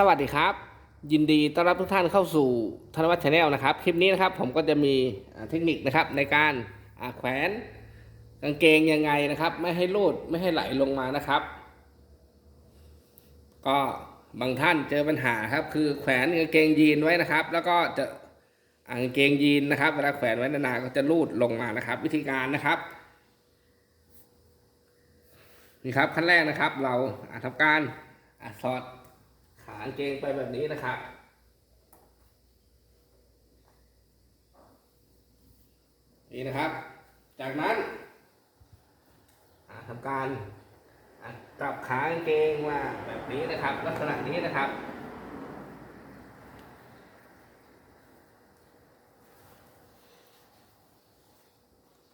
สวัสดีครับ ยินดีต้อนรับทุกท่านเข้าสู่ธนวัฒน์ชาแนลนะครับ คลิปนี้นะครับผมก็จะมีเทคนิคนะครับในการแขวนกางเกงยังไงนะครับ ไม่ให้รูดไม่ให้ไหลลงมานะครับ ก็บางท่านเจอปัญหาครับ คือแขวนกางเกงยีนไว้นะครับ แล้วก็จะกางเกงยีนนะครับเวลาแขวนไว้นานๆก็จะรูดลงมานะครับ วิธีการนะครับนี่ครับขั้นแรกนะครับ เราอ่าทำการสอดากางเกงไปแบบนี้นะครับ นี่นะครับ จากนั้นอ่าทำการกลับขากางเกงมาแบบนี้นะครับ ลักษณะนี้นะครับ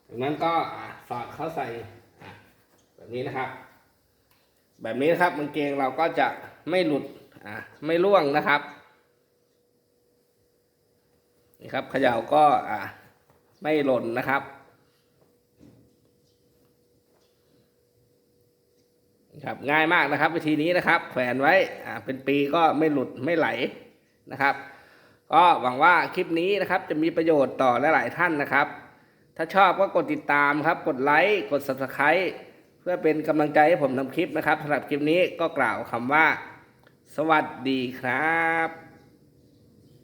จากนั้นก็สอดเข้าใส่แบบนี้นะครับ แบบนี้นะครับกางเกงเราก็จะไม่หลุด อ่าไม่ร่วงนะครับนี่ครับเขย่าก็อ่าไม่หล่นนะครับนี่ครับง่ายมากนะครับ วิธีนี้นะครับ แขวนไว้อ่าเป็นปีก็ไม่หลุดไม่ไหลนะครับ ก็หวังว่าคลิปนี้นะครับ จะมีประโยชน์ต่อหลาย ๆ ท่านนะครับ ถ้าชอบก็กดติดตามครับ กดไลค์กด subscribe เพื่อเป็นกำลังใจให้ผมทำคลิปนะครับสำหรับคลิปนี้ก็กล่าวคำว่า สวัสดีครับ